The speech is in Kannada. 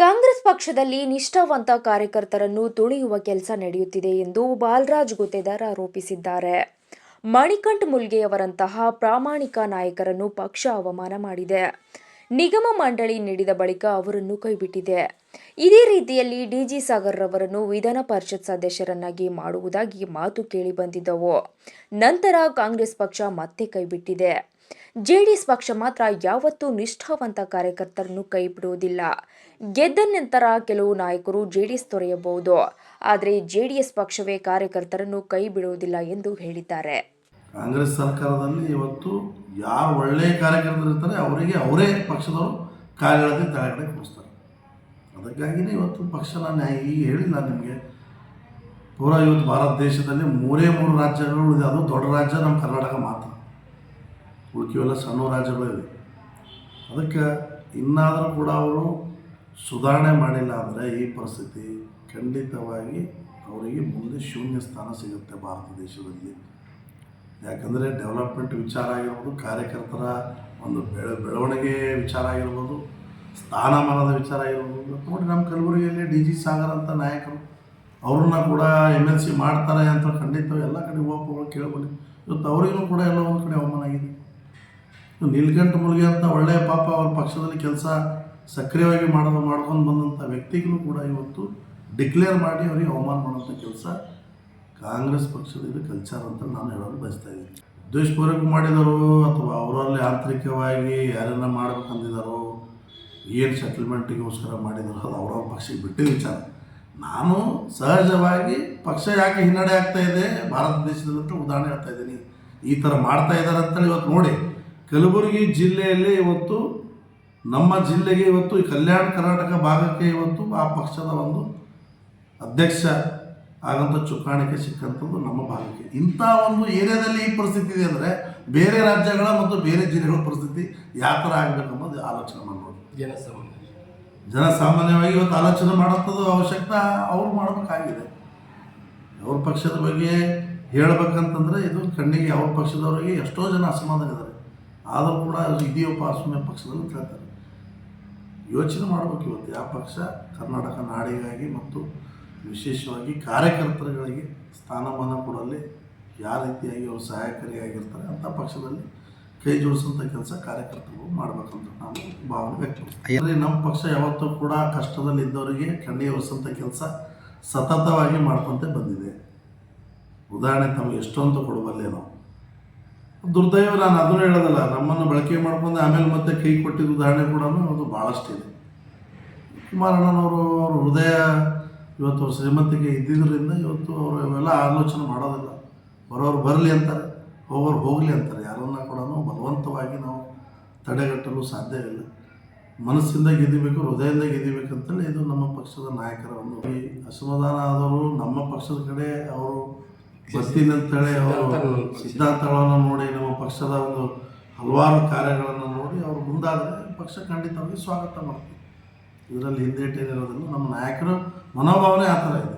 ಕಾಂಗ್ರೆಸ್ ಪಕ್ಷದಲ್ಲಿ ನಿಷ್ಠಾವಂತ ಕಾರ್ಯಕರ್ತರನ್ನು ತುಳಿಯುವ ಕೆಲಸ ನಡೆಯುತ್ತಿದೆ ಎಂದು ಬಾಲರಾಜ್ ಗುತ್ತೇದಾರ್ ಆರೋಪಿಸಿದ್ದಾರೆ. ಮಣಿಕಂಠ್ ಮುಲ್ಗೆಯವರಂತಹ ಪ್ರಾಮಾಣಿಕ ನಾಯಕರನ್ನು ಪಕ್ಷ ಅವಮಾನ ಮಾಡಿದೆ. ನಿಗಮ ಮಂಡಳಿ ನೀಡಿದ ಬಳಿಕ ಅವರನ್ನು ಕೈಬಿಟ್ಟಿದೆ. ಇದೇ ರೀತಿಯಲ್ಲಿ ಡಿಜಿ ಸಾಗರ್ ರವರನ್ನು ವಿಧಾನ ಪರಿಷತ್ ಸದಸ್ಯರನ್ನಾಗಿ ಮಾಡುವುದಾಗಿ ಮಾತು ಕೇಳಿ ಬಂದಿದ್ದವು. ನಂತರ ಕಾಂಗ್ರೆಸ್ ಪಕ್ಷ ಮತ್ತೆ ಕೈಬಿಟ್ಟಿದೆ. ಜೆಡಿಎಸ್ ಪಕ್ಷ ಮಾತ್ರ ಯಾವತ್ತೂ ನಿಷ್ಠಾವಂತ ಕಾರ್ಯಕರ್ತರನ್ನು ಕೈ ಬಿಡುವುದಿಲ್ಲ. ಗೆದ್ದ ನಂತರ ಕೆಲವು ನಾಯಕರು ಜೆಡಿಎಸ್ ತೊರೆಯಬಹುದು. ಆದರೆ ಜೆಡಿಎಸ್ ಪಕ್ಷವೇ ಕಾರ್ಯಕರ್ತರನ್ನು ಕೈ ಬಿಡುವುದಿಲ್ಲ ಎಂದು ಹೇಳಿದ್ದಾರೆ. ಕಾಂಗ್ರೆಸ್ ಸರ್ಕಾರದಲ್ಲಿ ಇವತ್ತು ಯಾರು ಒಳ್ಳೆಯ ಕಾರ್ಯಕರ್ತರು ಇರ್ತಾರೆ ಅವರಿಗೆ ಅವರೇ ಪಕ್ಷದವರು ಕಾರ್ಯಗಳಲ್ಲಿ ತಳಗಡೆ ಕೂರಿಸ್ತಾರೆ ಅದಕ್ಕಾಗಿನೇ ಇವತ್ತು ಪಕ್ಷ ನಾನು ಈಗ ಹೇಳಿಲ್ಲ ನಿಮಗೆ ಪೂರಾ ಇವತ್ತು ಭಾರತ ದೇಶದಲ್ಲಿ ಮೂರೇ ಮೂರು ರಾಜ್ಯಗಳು ಅದು ದೊಡ್ಡ ರಾಜ್ಯ ನಮ್ಮ ಕರ್ನಾಟಕ ಮಾತ್ರ. ಉಳ್ಕಿವೆಲ್ಲ ಸಣ್ಣ ರಾಜ್ಯಗಳಿವೆ ಅದಕ್ಕೆ ಇನ್ನಾದರೂ ಕೂಡ ಅವರು ಸುಧಾರಣೆ ಮಾಡಿಲ್ಲ ಅಂದರೆ ಈ ಪರಿಸ್ಥಿತಿ ಖಂಡಿತವಾಗಿ ಅವರಿಗೆ ಮುಂದೆ ಶೂನ್ಯ ಸ್ಥಾನ ಸಿಗುತ್ತೆ ಭಾರತ ದೇಶದಲ್ಲಿ. ಯಾಕಂದರೆ ಡೆವಲಪ್ಮೆಂಟ್ ವಿಚಾರ ಆಗಿರ್ಬೋದು, ಕಾರ್ಯಕರ್ತರ ಒಂದು ಬೆಳ, ಬೆಳವಣಿಗೆ ವಿಚಾರ ಆಗಿರ್ಬೋದು, ಸ್ಥಾನಮಾನದ ವಿಚಾರ ಆಗಿರ್ಬೋದು. ನೋಡಿ ನಮ್ಮ ಕಲಬುರಗಿಯಲ್ಲಿ ಡಿ ಜಿ ಸಾಗರ್ ಅಂತ ನಾಯಕರು, ಅವ್ರನ್ನ ಕೂಡ ಎಂ ಎಲ್ ಸಿ ಮಾಡ್ತಾರೆ ಅಂತ ಖಂಡಿತ ಎಲ್ಲ ಕಡೆ ಹೋಗ್ಬೋದು ಕೇಳ್ಬೋದು. ಇವತ್ತು ಅವರಿಗೂ ಕೂಡ ಎಲ್ಲ ಒಂದು ಕಡೆ ಅವಮಾನ ಆಗಿದೆ. ನೀಲ್ಕಂಠ ಮುಲ್ಗೆ ಅಂತ ಒಳ್ಳೆಯ ಪಾಪ ಅವ್ರ ಪಕ್ಷದಲ್ಲಿ ಕೆಲಸ ಸಕ್ರಿಯವಾಗಿ ಮಾಡೋದು ಮಾಡ್ಕೊಂಡು ಬಂದಂಥ ವ್ಯಕ್ತಿಗೂ ಕೂಡ ಇವತ್ತು ಡಿಕ್ಲೇರ್ ಮಾಡಿ ಅವರಿಗೆ ಅವಮಾನ ಮಾಡೋಂಥ ಕೆಲಸ ಕಾಂಗ್ರೆಸ್ ಪಕ್ಷದ ಇದು ಕಲ್ಚರ್ ಅಂತ ನಾನು ಹೇಳೋದು ಬಯಸ್ತಾ ಇದ್ದೀನಿ. ದ್ವೇಷಪೂರ್ವಕ ಮಾಡಿದರು ಅಥವಾ ಅವರಲ್ಲಿ ಆಂತರಿಕವಾಗಿ ಯಾರನ್ನ ಮಾಡ್ಬೇಕಂದಿದ್ದಾರೋ ಏನು ಸೆಟಲ್ಮೆಂಟಿಗೋಸ್ಕರ ಮಾಡಿದಾರೋ ಅದು ಅವ್ರವ್ರ ಪಕ್ಷಕ್ಕೆ ಬಿಟ್ಟಿದ್ದ ವಿಚಾರ. ನಾನು ಸಹಜವಾಗಿ ಪಕ್ಷ ಯಾಕೆ ಹಿನ್ನಡೆ ಆಗ್ತಾ ಇದೆ, ಭಾರತ ದೇಶದಲ್ಲಿ ಉದಾಹರಣೆ ಹೇಳ್ತಾ ಇದ್ದೀನಿ. ಈ ಥರ ಮಾಡ್ತಾ ಇದ್ದಾರೆ ಅಂತೇಳಿ ಇವತ್ತು ನೋಡಿ. ಕಲಬುರಗಿ ಜಿಲ್ಲೆಯಲ್ಲಿ ಇವತ್ತು ನಮ್ಮ ಜಿಲ್ಲೆಗೆ ಇವತ್ತು ಈ ಕಲ್ಯಾಣ ಕರ್ನಾಟಕ ಭಾಗಕ್ಕೆ ಇವತ್ತು ಆ ಪಕ್ಷದ ಒಂದು ಅಧ್ಯಕ್ಷ ಆಗಂತ ಚುಕ್ಕಾಣಿಕೆ ಸಿಕ್ಕಂಥದ್ದು ನಮ್ಮ ಭಾಗಕ್ಕೆ. ಇಂಥ ಒಂದು ಏರಿಯಾದಲ್ಲಿ ಈ ಪರಿಸ್ಥಿತಿ ಇದೆ ಅಂದರೆ ಬೇರೆ ರಾಜ್ಯಗಳ ಮತ್ತು ಬೇರೆ ಜಿಲ್ಲೆಗಳ ಪರಿಸ್ಥಿತಿ ಯಾವ ಥರ ಆಗಬೇಕು ಅನ್ನೋದು ಆಲೋಚನೆ ಮಾಡ್ಬೋದು. ಜನ ಜನಸಾಮಾನ್ಯವಾಗಿ ಇವತ್ತು ಆಲೋಚನೆ ಮಾಡೋಂಥದ್ದು ಅವಶ್ಯಕತೆ ಅವ್ರು ಮಾಡಬೇಕಾಗಿದೆ. ಅವ್ರ ಪಕ್ಷದ ಬಗ್ಗೆ ಹೇಳಬೇಕಂತಂದರೆ ಇದು ಕಣ್ಣಿಗೆ ಅವ್ರ ಪಕ್ಷದವರಿಗೆ ಎಷ್ಟೋ ಜನ ಅಸಮಾಧಾನ ಇದ್ದಾರೆ. ಆದರೂ ಕೂಡ ಇದೆಯಪ್ಪ ಸುಮ್ಮನೆ ಪಕ್ಷದಲ್ಲಿ ಕೇಳ್ತಾರೆ. ಯೋಚನೆ ಮಾಡಬೇಕು ಇವತ್ತು ಯಾವ ಪಕ್ಷ? ಕರ್ನಾಟಕ ನಾಡಿಗಾಗಿ ಮತ್ತು ವಿಶೇಷವಾಗಿ ಕಾರ್ಯಕರ್ತರುಗಳಿಗೆ ಸ್ಥಾನಮಾನ ಕೊಡಲಿ ಯಾವ ರೀತಿಯಾಗಿ ಅವರು ಸಹಾಯಕಾರಿಯಾಗಿರ್ತಾರೆ ಅಂಥ ಪಕ್ಷದಲ್ಲಿ ಕೈ ಜೋಡಿಸುವಂಥ ಕೆಲಸ ಕಾರ್ಯಕರ್ತರು ಮಾಡಬೇಕಂತ ನಾನು ಭಾವನೆ ವ್ಯಕ್ತಪಡಿಸ್ತೀನಿ ನಮ್ಮ ಪಕ್ಷ ಯಾವತ್ತೂ ಕೂಡ ಕಷ್ಟದಲ್ಲಿ ಇದ್ದವರಿಗೆ ಒರೆಸೋಂಥ ಕೆಲಸ ಸತತವಾಗಿ ಮಾಡ್ಕೊಂತ ಬಂದಿದೆ. ಉದಾಹರಣೆ ತಮಗೆ ಎಷ್ಟೊಂದು ಕೊಡಬಲ್ಲೇ ನಾವು ದುರ್ದೈವ ನಾನು ಅದನ್ನು ಹೇಳೋದಲ್ಲ, ನಮ್ಮನ್ನು ಬಳಕೆ ಮಾಡ್ಕೊಂಡು ಆಮೇಲೆ ಮತ್ತೆ ಕೈ ಕೊಟ್ಟಿದ್ದ ಉದಾಹರಣೆ ಕೂಡ ಅದು ಭಾಳಷ್ಟಿದೆ ಕುಮಾರಣ್ಣನವರು ಅವ್ರ ಹೃದಯ ಇವತ್ತು ಅವ್ರ ಶ್ರೀಮಂತಿಗೆ ಇದ್ದಿದ್ದರಿಂದ ಇವತ್ತು ಅವರು ಇವೆಲ್ಲ ಆಲೋಚನೆ ಮಾಡೋದಿಲ್ಲ. ಬರೋರು ಬರಲಿ ಅಂತಾರೆ, ಹೋಗೋರು ಹೋಗಲಿ ಅಂತಾರೆ. ಯಾರನ್ನ ಕೂಡ ಬಲವಂತವಾಗಿ ನಾವು ತಡೆಗಟ್ಟಲು ಸಾಧ್ಯವಿಲ್ಲ ಮನಸ್ಸಿಂದ ಗೆದಿಬೇಕು ಹೃದಯದಿಂದ ಗೆದಿಬೇಕು ಅಂತೇಳಿ ಇದು ನಮ್ಮ ಪಕ್ಷದ ನಾಯಕರ ಒಂದು ಅಸಮಾಧಾನ ಆದವರು ನಮ್ಮ ಪಕ್ಷದ ಕಡೆ ಅವರು ಬರ್ತೀನಿ ಅಂತೇಳಿ ಅವರು ಸಿದ್ಧಾಂತಗಳನ್ನು ನೋಡಿ ನಮ್ಮ ಪಕ್ಷದ ಒಂದು ಹಲವಾರು ಕಾರ್ಯಗಳನ್ನು ನೋಡಿ ಅವರು ಮುಂದಾದರೆ ಪಕ್ಷ ಖಂಡಿತವಾಗಿ ಸ್ವಾಗತ ಮಾಡ್ತೀವಿ ಇದರಲ್ಲಿ ಹಿಂದೇಟೇನಿರೋದಿಲ್ಲ ನಮ್ಮ ನಾಯಕರು ಮನೋಭಾವನೆ ಆ ಥರ ಇದೆ.